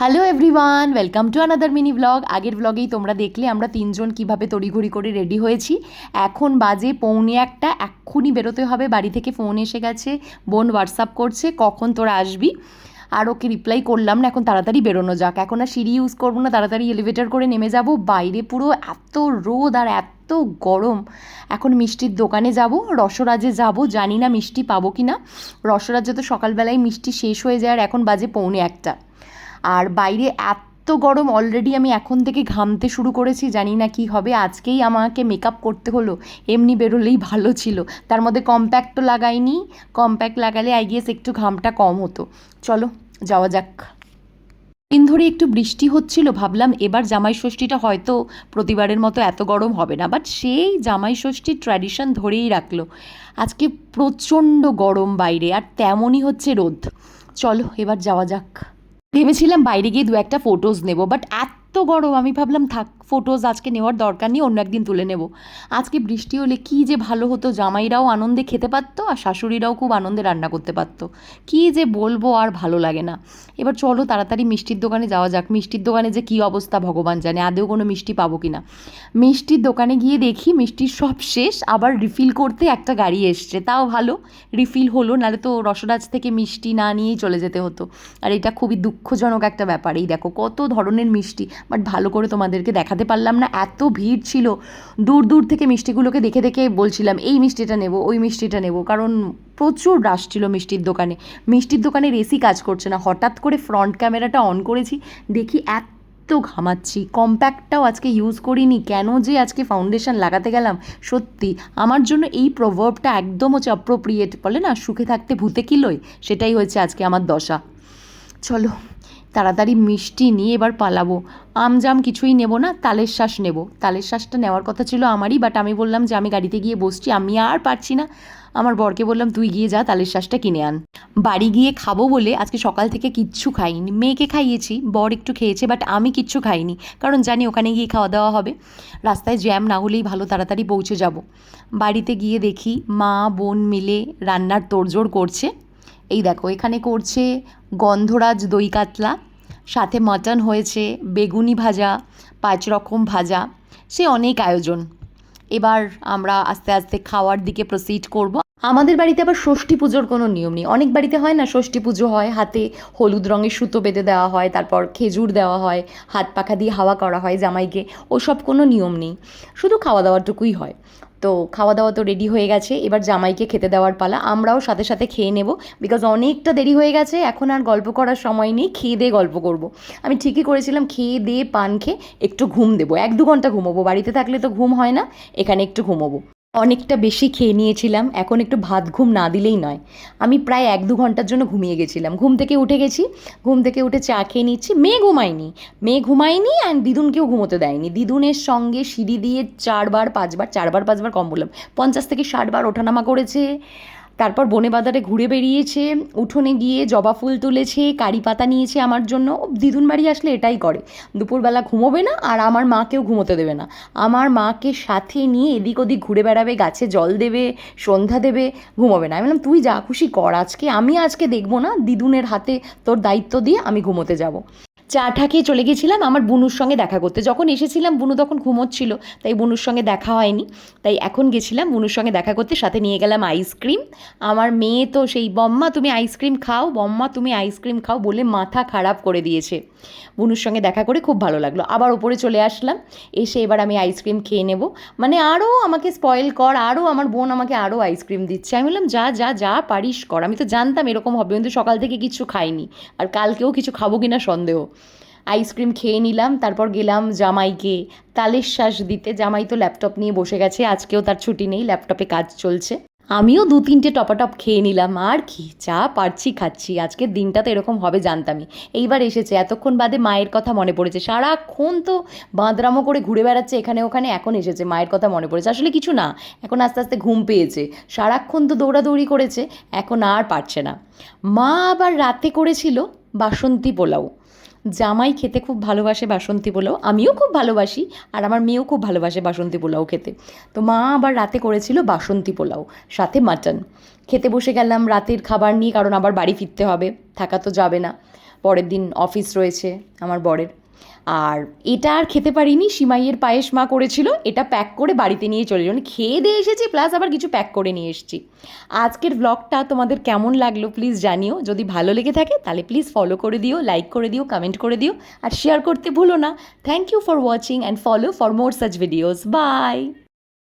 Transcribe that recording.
Hello everyone welcome to another mini blog আগের ব্লগেই তোমরা দেখলে আমরা তিনজন কীভাবে তড়িঘড়ি করে রেডি হয়েছি। এখন বাজে পৌনে একটা, এক্ষুনি বেরোতে হবে। বাড়ি থেকে ফোন এসে গেছে, বোন হোয়াটসঅ্যাপ করছে, কখন তোরা আসবি? আর ওকে রিপ্লাই করলাম না, এখন তাড়াতাড়ি বেরোনো যাক। এখন আর সিঁড়ি ইউজ করব না, তাড়াতাড়ি এলিভেটর করে নেমে যাব। বাইরে পুরো এত রোদ আর এত গরম। এখন মিষ্টির দোকানে যাব, রসরাজে যাব, জানি না মিষ্টি পাবো কি না রসরাজে তো সকালবেলায় মিষ্টি শেষ হয়ে যায় আর এখন বাজে পৌনে একটা। আর বাইরে এত গরম অলরেডি আমি এখন থেকে ঘামতে শুরু করেছি, জানি না কি হবে। আজকেই আমাকে মেকআপ করতে হলো, এমনি বেরোলেই ভালো ছিল। তার মধ্যে কম্প্যাক্ট তো লাগাইনি কম্প্যাক্ট লাগালে আই গেস একটু ঘামটা কম হতো। চলো, যাওয়া যাক। দিন ধরে একটু বৃষ্টি হচ্ছিল, ভাবলাম এবার জামাই ষষ্ঠীটা হয়তো প্রতিবারের মতো এত গরম হবে না বাট সেই জামাই ষষ্ঠীর ট্র্যাডিশন ধরেই রাখল। আজকে প্রচণ্ড গরম বাইরে, আর তেমনই হচ্ছে রোদ। চলো, এবার যাওয়া যাক। ভেবেছিলাম বাইরে গিয়ে দু একটা ফটোজ নেব বাট এত গরম আমি ভাবলাম থাক ফটোজ আজকে নেওয়ার দরকার নেই, অন্য একদিন তুলে নেব। আজকে বৃষ্টি হলে কী যে ভালো হতো, জামাইরাও আনন্দে খেতে পারতো আর শাশুড়িরাও খুব আনন্দে রান্না করতে পারতো। কী যে বলব আর ভালো লাগে না। এবার চলো তাড়াতাড়ি মিষ্টির দোকানে যাওয়া যাক। মিষ্টির দোকানে যে কী অবস্থা ভগবান জানে, আদেও কোনো মিষ্টি পাবো কি না মিষ্টির দোকানে গিয়ে দেখি মিষ্টির সব শেষ, আবার রিফিল করতে একটা গাড়ি এসছে। তাও ভালো রিফিল হলো, নাহলে তো রসরাজ থেকে মিষ্টি না নিয়েই চলে যেতে হতো। আর এটা খুবই দুঃখজনক একটা ব্যাপার। এই দেখো কত ধরনের মিষ্টি বাট ভালো করে তোমাদেরকে দেখাতে পারলাম না, এত ভিড় ছিল। দূর দূর থেকে মিষ্টিগুলোকে দেখে দেখে বলছিলাম, এই মিষ্টিটা নেব, ওই মিষ্টিটা নেব। কারণ প্রচুর রাশ ছিল মিষ্টির দোকানে। মিষ্টির দোকানের এসি কাজ করছে না। হঠাৎ করে ফ্রন্ট ক্যামেরাটা অন করেছি, দেখি এত এত ঘামাচ্ছি। কম্প্যাক্টটাও আজকে ইউজ করিনি। কেন যে আজকে ফাউন্ডেশন লাগাতে গেলাম? সত্যি, আমার জন্য এই প্রভাবটা একদম হচ্ছে অ্যাপ্রোপ্রিয়েট বলে না, সুখে থাকতে ভূতে কিলোয় সেটাই হয়েছে আজকে আমার দশা। চলো। তাড়াতাড়ি মিষ্টি নিয়ে এবার পালাবো। আমজাম কিছুই নেব না, তালের শ্বাস নেব। তালের শ্বাসটা নেওয়ার কথা ছিল আমারই বাট আমি বললাম যে আমি গাড়িতে গিয়ে বসছি, আমি আর পারছি না। আমার বরকে বললাম, তুই গিয়ে যা, তালের শ্বাসটা কিনে আন। বাড়ি গিয়ে খাব বলে আজকে সকাল থেকে কিচ্ছু খাইনি। মেয়েকে খাইয়েছি, বর একটু খেয়েছে বাট আমি কিচ্ছু খাইনি। কারণ জানি ওখানে গিয়ে খাওয়া দাওয়া হবে। রাস্তায় জ্যাম না হলেই ভালো, তাড়াতাড়ি পৌঁছে যাব। বাড়িতে গিয়ে দেখি মা, বোন মিলে রান্নার তোড়জোড় করছে। এই দেখো, এখানে করছে গন্ধরাজ দই কাতলা, সাথে মাটন হয়েছে বেগুনি ভাজা, পাঁচ রকম ভাজা। সে অনেক আয়োজন। এবার আমরা আস্তে আস্তে খাওয়ার দিকে প্রসিড করব। আমাদের বাড়িতে আবার ষষ্ঠী পুজোর কোনো নিয়ম নেই। অনেক বাড়িতে হয় না, ষষ্ঠী পুজো হয়, হাতে হলুদ রঙের সুতো বেঁধে দেওয়া হয়, তারপর খেজুর দেওয়া হয়, হাত পাখা দিয়ে হাওয়া করা হয় জামাইকে, ওসব কোনো নিয়ম নেই। শুধু খাওয়া দাওয়াটুকুই হয়। তো খাওয়া দাওয়া তো রেডি হয়ে গেছে, এবার জামাইকে খেতে দেওয়ার পালা, আমরাও সাথে সাথে খেয়ে নেব বিকজ অনেকটা দেরি হয়ে গেছে, এখন আর গল্প করার সময় নেই, খেয়ে দিয়ে গল্প করব। আমি ঠিকই করেছিলাম, খেয়ে দিয়ে পান খেয়ে একটু ঘুম দেবো, এক দু ঘণ্টা ঘুমোবো, বাড়িতে থাকলে তো ঘুম হয় না, এখানে একটু ঘুমোবো। অনেকটা বেশি খেয়ে নিয়েছিলাম, এখন একটু ভাত ঘুম না দিলেই নয়। আমি প্রায় এক দু ঘণ্টার জন্য ঘুমিয়ে গেছিলাম। ঘুম থেকে উঠে গেছি, ঘুম থেকে উঠে চা খেয়ে নিচ্ছি। মেয়ে ঘুমায়নি মেয়ে ঘুমায়নি অ্যান্ড দিদুনকেও ঘুমোতে দেয়নি। দিদুনের সঙ্গে সিঁড়ি দিয়ে চারবার, পাঁচবার চারবার, পাঁচবার কম বললাম, পঞ্চাশ থেকে ষাটবার ওঠানামা করেছে। তারপর বনে বাজারে ঘুরে বেরিয়েছে, উঠোনে গিয়ে জবা ফুল তুলেছে, কারি পাতা নিয়েছে আমার জন্য। দিদুন বাড়ি আসলে এটাই করে, দুপুরবেলা ঘুমোবে না আর আমার মাকেও ঘুমোতে দেবে না। আমার মাকে সাথে নিয়ে এদিক ওদিক ঘুরে বেড়াবে, গাছে জল দেবে, সন্ধ্যা দেবে, ঘুমোবে না। আমি বললাম, তুই যা খুশি কর, আজকে আমি আজকে দেখব না, দিদুনের হাতে তোর দায়িত্ব দিয়ে আমি ঘুমোতে যাব। চা টা খেয়ে চলে গেছিলাম আমার বুনুর সঙ্গে দেখা করতে। যখন এসেছিলাম, বুনু তখন ঘুমোচ্ছিল, তাই বুনুর সঙ্গে দেখা হয়নি। তাই এখন গেছিলাম বুনুর সঙ্গে দেখা করতে, সাথে নিয়ে গেলাম আইসক্রিম। আমার মেয়ে তো সেই, বম্মা, তুমি আইসক্রিম খাও, বম্মা, তুমি আইসক্রিম খাও বলে মাথা খারাপ করে দিয়েছে। বুনুর সঙ্গে দেখা করে খুব ভালো লাগল। আবার ওপরে চলে আসলাম, এসে এবার আমি আইসক্রিম খেয়ে নেব। মানে আরও আমাকে স্পয়েল কর আরও আমার বোন আমাকে আরও আইসক্রিম দিচ্ছে। আমি বললাম, যা যা যা পারিস কর। আমি তো জানতাম এরকম হবে, কিন্তু সকাল থেকে কিছু খাইনি। আর কালকেও কিছু খাব কিনা সন্দেহ। আইসক্রিম খেয়ে নিলাম, তারপর গেলাম জামাইকে তালের শ্বাস দিতে। জামাই তো ল্যাপটপ নিয়ে বসে গেছে, আজকেও তার ছুটি নেই ল্যাপটপে কাজ চলছে। আমিও দু তিনটে টপাটপ খেয়ে নিলাম, আর কি, চা পারছি, খাচ্ছি। আজকের দিনটা তো এরকম হবে জানতামই। এইবার এসেছে, এতক্ষণ বাদে মায়ের কথা মনে পড়েছে। সারাক্ষণ তো বাঁদরামো করে ঘুরে বেড়াচ্ছে, এখানে ওখানে এখন এসেছে, মায়ের কথা মনে পড়েছে। আসলে কিছু না, এখন আস্তে আস্তে ঘুম পেয়েছে। সারাক্ষণ তো দৌড়াদৌড়ি করেছে, এখন আর পারছে না। মা আবার রাতে করেছিল বাসন্তী পোলাও। জামাই খেতে খুব ভালোবাসে বাসন্তী পোলাও, আমিও খুব ভালোবাসি, আর আমার মেয়েও খুব ভালোবাসে বাসন্তী পোলাও খেতে। তো মা আবার রাতে করেছিল বাসন্তী পোলাও, সাথে মাটন। খেতে বসে গেলাম রাতের খাবার নিয়ে, কারণ আবার বাড়ি ফিরতে হবে, থাকা তো যাবে না। পরের দিন অফিস রয়েছে আমার বরের। আর এটা আর খেতে পারিনি, সিমাইয়ের পায়েস মা করেছিল, এটা প্যাক করে বাড়িতে নিয়ে চলে যাবেন খেয়ে দিয়ে এসেছি প্লাস আবার কিছু প্যাক করে নিয়ে এসেছি। আজকের ব্লগটা তোমাদের কেমন লাগল প্লিজ জানিও, যদি ভালো লেগে থাকে তাহলে প্লিজ ফলো করে দিও লাইক করে দিও কমেন্ট করে দিও, আর শেয়ার করতে ভুলো না। Thank you for watching and follow for more such videos bye